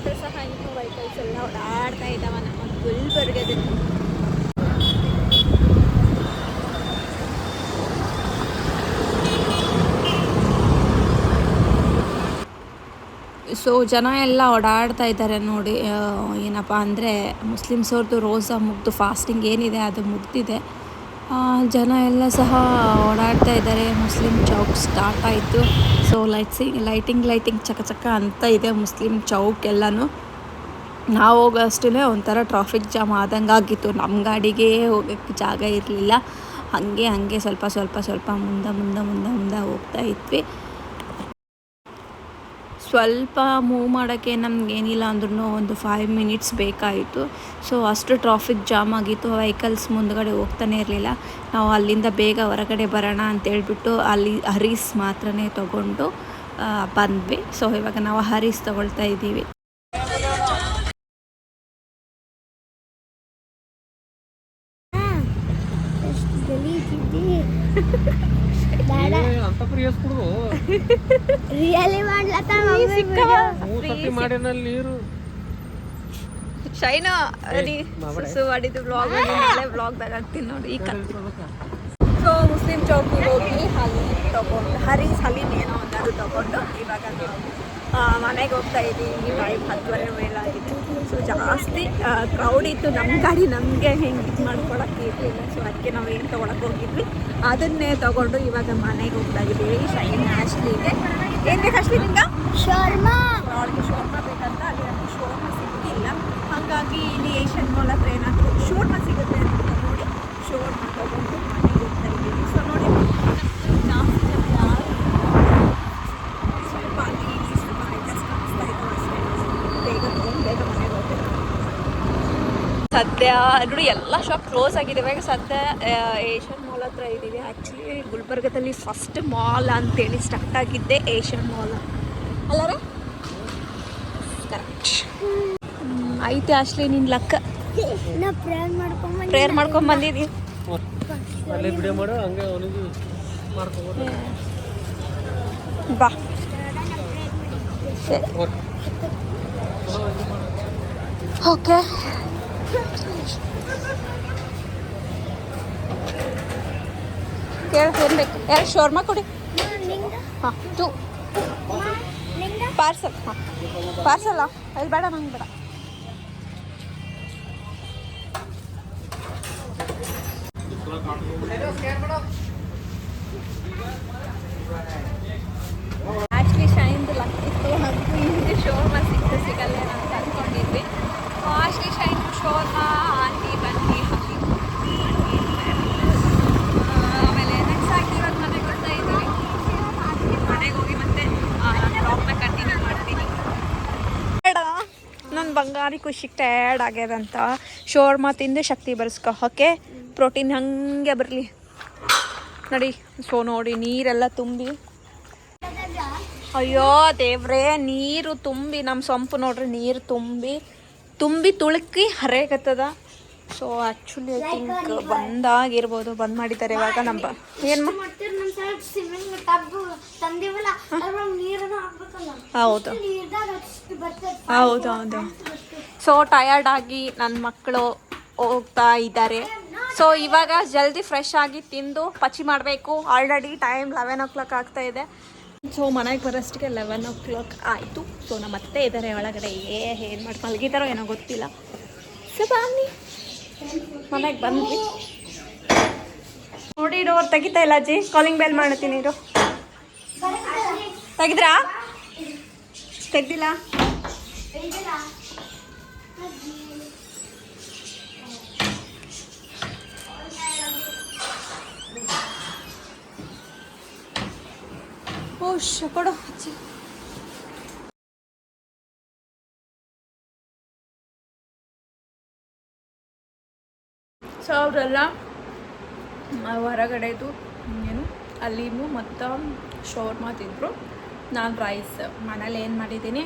ಆದರೂ ಸಹ ಇನ್ನೂ ವೆಹಿಕಲ್ಸ್ ಎಲ್ಲ ಓಡಾಡ್ತಾ ಇದ್ದಾವ ನಮ್ಮ ಗುಲ್ಬರ್ಗದಲ್ಲಿ ಸೊ ಜನ ಎಲ್ಲ ಓಡಾಡ್ತಾ ಇದ್ದಾರೆ ನೋಡಿ ಏನಪ್ಪ ಅಂದರೆ ಮುಸ್ಲಿಮ್ಸ್ ಅವ್ರದ್ದು ರೋಸಾ ಮುಗ್ದು ಫಾಸ್ಟಿಂಗ್ ಏನಿದೆ ಅದು ಮುಗ್ದಿದೆ. ಜನ ಎಲ್ಲ ಸಹ ಓಡಾಡ್ತಾ ಇದ್ದಾರೆ. ಮುಸ್ಲಿಂ ಚೌಕ್ ಸ್ಟಾರ್ಟ್ ಆಯಿತು. ಸೊ ಲೈಟ್ಸಿಂಗ್ ಲೈಟಿಂಗ್ ಲೈಟಿಂಗ್ ಚಕ ಚಕ ಅಂತ ಇದೆ ಮುಸ್ಲಿಂ ಚೌಕ್ ಎಲ್ಲನೂ. ನಾವು ಹೋಗೋಷ್ಟೇ ಒಂಥರ ಟ್ರಾಫಿಕ್ ಜಾಮ್ ಆದಂಗೆ ಆಗಿತ್ತು. ನಮ್ಮ ಗಾಡಿಗೆ ಹೋಗೋಕ್ಕೆ ಜಾಗ ಇರಲಿಲ್ಲ. ಹಾಗೆ ಹಾಗೆ ಸ್ವಲ್ಪ ಸ್ವಲ್ಪ ಸ್ವಲ್ಪ ಮುಂದೆ ಮುಂದೆ ಮುಂದೆ ಮುಂದೆ ಹೋಗ್ತಾ ಇದ್ವಿ. ಸ್ವಲ್ಪ ಮೂವ್ ಮಾಡೋಕ್ಕೆ ನಮಗೇನಿಲ್ಲ ಅಂದ್ರೂ ಒಂದು ಫೈವ್ ಮಿನಿಟ್ಸ್ ಬೇಕಾಯಿತು. ಸೊ ಅಷ್ಟು ಟ್ರಾಫಿಕ್ ಜಾಮ್ ಆಗಿತ್ತು. ವೆಹಿಕಲ್ಸ್ ಮುಂದ್ಗಡೆ ಹೋಗ್ತಾನೆ ಇರಲಿಲ್ಲ. ನಾವು ಅಲ್ಲಿಂದ ಬೇಗ ಹೊರಗಡೆ ಬರೋಣ ಅಂತೇಳ್ಬಿಟ್ಟು ಅಲ್ಲಿ ಹರೀಸ್ ಮಾತ್ರನೇ ತೊಗೊಂಡು ಬಂದ್ವಿ. ಸೊ ಇವಾಗ ನಾವು ಹರೀಸ್ ತೊಗೊಳ್ತಾ ಇದ್ದೀವಿ. ರಿಯಲಿ ಮಾಡ್ಲತ್ತ ಮೂರ್ ಸತಿ ಮಾಡ್ಯಾನಲ್ಲಿ ನೀರು. ಶೈನ ಮಾಡ್ಬೇಡ. ಸುಸು ಮಾಡಿದ್ದು ಬ್ಲಾಗ್ ಬ್ಲಾಗ್ದಾಗ ಹಾಕ್ತೀನಿ ನೋಡಿ ಈಗ ಸೊ ಮುಸ್ಲಿಂ ಚೌಕಿಗೆ ಹೋಗಿ ಅಲ್ಲಿ ತಗೊಂಡು ಹರೀಸ್ ಹಲೀಮ್ ಏನೋ ಒಂದಾದ್ರು ತಗೊಂಡು ಇವಾಗ ಮನೆಗೆ ಹೋಗ್ತಾ ಇದ್ದೀವಿ ಟೈಮ್ ಹತ್ತುವರೆ ಮೇಲಾಗಿದೆ ಸೊ ಜಾಸ್ತಿ ಕ್ರೌಡ್ ಇತ್ತು. ನಮ್ಮ ಗಾಡಿ ನಮಗೆ ಹೆಂಗೆ ಇದು ಮಾಡ್ಕೊಳಕ್ಕೆ ಇರಲಿಲ್ಲ. ಸೊ ಅದಕ್ಕೆ ನಾವು ಏನು ತೊಗೊಳಕ್ಕೆ ಹೋಗಿದ್ವಿ. ಅದನ್ನೇ ತೊಗೊಂಡು ಇವಾಗ ಮನೆಗೆ ಹೋಗ್ತಾ ಇದ್ದೀವಿ ಶೈನ್ ಆಶ್ಲಿಗೆ ಏನು ಬೇಕು ಅಶ್ಲಿ ನಿಮ್ಗೆ ಶರ್ಮಾ. ಅವಳಿಗೆ ಶೋರ್ಮ ಬೇಕಂತ ಅಲ್ಲಿ ನಮಗೆ ಶೋರ್ಮ ಸಿಗ್ತಿಲ್ಲ ಹಾಗಾಗಿ ಇಲ್ಲಿ ಏಷ್ಯನ್ ಮಾಲ್ ಹತ್ರ ಏನಾದರೂ ಶೋರ್ಮ ಸಿಗುತ್ತೆ ಅಂತ ನೋಡಿ ಶೋರ್ಮ ತಗೊಂಡು ಮನೆಗೆ ಹೋಗ್ತಾ ಇದ್ದೀವಿ ಸೊ ನೋಡಿ ಜಾಸ್ತಿ ಜನ ಯಾರು ಇಲ್ಲ. ಸ್ವಲ್ಪ ಅಲ್ಲಿ ಇಲ್ಲಿ ಸ್ವಲ್ಪ items ಕಾಣಿಸ್ತಾ ಇದ್ದಾವೆ ಅಷ್ಟೇ ಬೇಗ ತಗೊಂಡು ಬೇಗ ಮನೆಗೆ ಹೋಗ್ಬೇಕು ಸದ್ಯ ನೋಡಿ ಎಲ್ಲ ಶಾಪ್ ಕ್ಲೋಸ್ ಆಗಿದ್ದಾವೆ ಸದ್ಯ ಏಷ್ಯನ್ ಮಾಲ್ ಹತ್ರ ಇದ್ದೀವಿ. ಆ್ಯಕ್ಚುಲಿ ಗುಲ್ಬರ್ಗದಲ್ಲಿ ಫಸ್ಟ್ ಮಾಲ್ ಅಂತೇಳಿ ಸ್ಟಾರ್ಟ್ ಆಗಿದ್ದೆ ಏಷ್ಯನ್ ಮಾಲ್ ಅಲ್ಲಾರ? ಕರೆಕ್ಟ್ ಐತೆ ಅಷ್ಟೇ ನಿನ್ನ ಲಕ್ಕ ನಾ ಪ್ರೇಯರ್ ಮಾಡ್ಕೊಂಡ್ ಬಂದಿದ್ದೀವಿ ಬಾ. ಓಕೆ. ಏನ್ಬೇಕು ಯಾರು ಶೋರ್ಮ ಕೊಡಿ? ಹಾಂ ಟು ಪಾರ್ಸಲ್ ಹಾಂ. ಪಾರ್ಸಲ್ಲ ಅಲ್ಲಿ ಬೇಡ ನಂಗೆ ಬೇಡ. ಆ್ಯಕ್ಚುಲಿ ಶೈನ್ದು ಲಕ್ ಇತ್ತು ನಮಗೂ ಹಿಂದೆ ಶೋರ್ಮ ಸಿಕ್ತು ಸಿಗಲ್ಲ ಅಂತ ಅಂದ್ಕೊಂಡಿದ್ವಿ ಆ್ಯಕ್ಚುಲಿ ಶೈನ್ ಶೋರ್ಮ ಆಂಟಿ ಬನ್ನಿ ಹಾಕಿ ಆಮೇಲೆ ನೆಕ್ಸ್ಟ್ ಆಗಿ ಇವಾಗ ಮನೆಗೆ ಹೋಗ್ತಾ ಇದ್ದೀವಿ ಮನೆಗೆ ಹೋಗಿ ಮತ್ತೆ ಬ್ಲಾಗ್ನ ಕಂಟಿನ್ಯೂ ಮಾಡ್ತೀನಿ ಬೇಡ ಬಂಗಾರಿ ಖುಷಿಗೆ ಟಯರ್ಡ್ ಆಗ್ಯದಂತ. ಶೋರ್ಮ ತಿಂದು ಶಕ್ತಿ ಬರ್ಸ್ಕೊ ಓಕೆ? ಪ್ರೋಟೀನ್ ಹಂಗೆ ಬರಲಿ. ನೋಡಿ ಸೊ ನೋಡಿ ನೀರೆಲ್ಲ ತುಂಬಿ. ಅಯ್ಯೋ ದೇವ್ರೇ ನೀರು ತುಂಬಿ ನಮ್ಮ ಸೊಂಪು ನೋಡ್ರಿ ನೀರು ತುಂಬಿ. ತುಂಬಿ ತುಳುಕಿ ಹರೇಗತ್ತದ. ಸೊ ಆ್ಯಕ್ಚುಲಿ ಐ ಥಿಂಕ್ ಬಂದಾಗಿರ್ಬೋದು ಬಂದ್ ಮಾಡಿದ್ದಾರೆ ಇವಾಗ ನಮ್ಮ ಏನು ಹೌದು. ಹೌದು ಹೌದು. ಸೊ ಟಯರ್ಡ್ ಆಗಿ ನನ್ನ ಮಕ್ಕಳು ಹೋಗ್ತಾ ಇದ್ದಾರೆ. ಸೊ ಇವಾಗ ಜಲ್ದಿ ಫ್ರೆಶ್ ಆಗಿ ತಿಂದು ಪಚಿ ಮಾಡಬೇಕು. Already time eleven o'clock ಆಗ್ತಾ ಇದೆ. ಸೊ ಮನೆಗೆ ಬರೋಷ್ಟಿಗೆ ಲೆವೆನ್ ಓ ಕ್ಲಾಕ್ ಆಯಿತು. ಸೊ ನಮ್ಮ ಅತ್ತೆ ಇದ್ದಾರೆ ಒಳಗಡೆ. ಏ, ಏನು ಮಾಡಿ, ಮಲಗಿದಾರೋ ಏನೋ ಗೊತ್ತಿಲ್ಲ. ಸೊ ಬನ್ನಿ. ಮನೆಗೆ ಬಂದ್ವಿ. ನೋಡಿ ಅವ್ರು ತೆಗಿತಾ ಇಲ್ಲ ಅಜ್ಜಿ. ಕಾಲಿಂಗ್ ಬೆಲ್ ಮಾಡ್ತೀನಿ ಇರು ತೆಗಿದ್ರಾ? ತೆಗ್ದಿಲ್ಲ? ಶ ಕೊಡು. ಅಜ್ಜಿ ಸೊ, ಅವರೆಲ್ಲ ಹೊರಗಡೆದು ಏನು ಅಲ್ಲಿನೂ ಮತ್ತು ಶೋರ್ಮಾ ತಿಂದರು. ನಾನು ರೈಸ್, ಮನೇಲಿ ಏನು ಮಾಡಿದ್ದೀನಿ.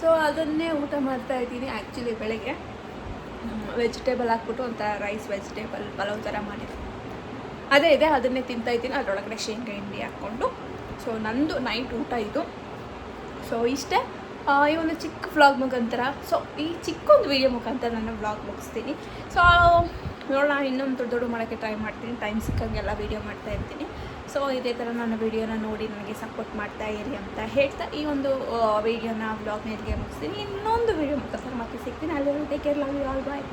ಸೊ, ಅದನ್ನೇ ಊಟ ಮಾಡ್ತಾ ಇದ್ದೀನಿ ಆ್ಯಕ್ಚುಲಿ ಬೆಳಗ್ಗೆ. ವೆಜಿಟೇಬಲ್ ಹಾಕ್ಬಿಟ್ಟು ಒಂಥರ ರೈಸ್ ವೆಜಿಟೇಬಲ್ ಪಲಾವ್ ಥರ ಮಾಡಿದ್ದೆ ಅದೇ ಇದೆ, ಅದನ್ನೇ ತಿಂತಾ ಇದ್ದೀನಿ. ಅದರೊಳಗಡೆ ಶೇಂಗಾ, ಹಿಂಡಿ ಹಾಕ್ಕೊಂಡು. ಸೊ ನಂದು ನೈಟ್ ಊಟ ಇದು. ಸೊ ಇಷ್ಟೇ. ಈ ಒಂದು ಚಿಕ್ಕ ವ್ಲಾಗ್ ಮುಖಾಂತರ. ಸೊ ಈ ಚಿಕ್ಕೊಂದು ವಿಡಿಯೋ ಮುಖಾಂತರ ನಾನು ವ್ಲಾಗ್ ಮುಗಿಸ್ತೀನಿ. ಸೊ ನೋಡೋಣ, ಇನ್ನೊಂದು ದೊಡ್ಡ ದೊಡ್ಡ ಮಾಡೋಕ್ಕೆ ಟ್ರೈ ಮಾಡ್ತೀನಿ. ಟೈಮ್ ಸಿಕ್ಕಂಗೆಲ್ಲ ವೀಡಿಯೋ ಮಾಡ್ತಾ ಇರ್ತೀನಿ. ಸೊ ಇದೇ ಥರ ನನ್ನ ವೀಡಿಯೋನ ನೋಡಿ ನನಗೆ ಸಪೋರ್ಟ್ ಮಾಡ್ತಾ ಇರಿ ಅಂತ ಹೇಳ್ತಾ ಈ ಒಂದು ವೀಡಿಯೋನ ವ್ಲಾಗ್ನ ಇಲ್ಲಿಗೆ ಮುಗಿಸ್ತೀನಿ. ಇನ್ನೊಂದು ವೀಡಿಯೋ ಮುಖಾಂತರ ಮತ್ತೆ ಸಿಗ್ತೀನಿ. ಅಲ್ಲಿ take care love you all bye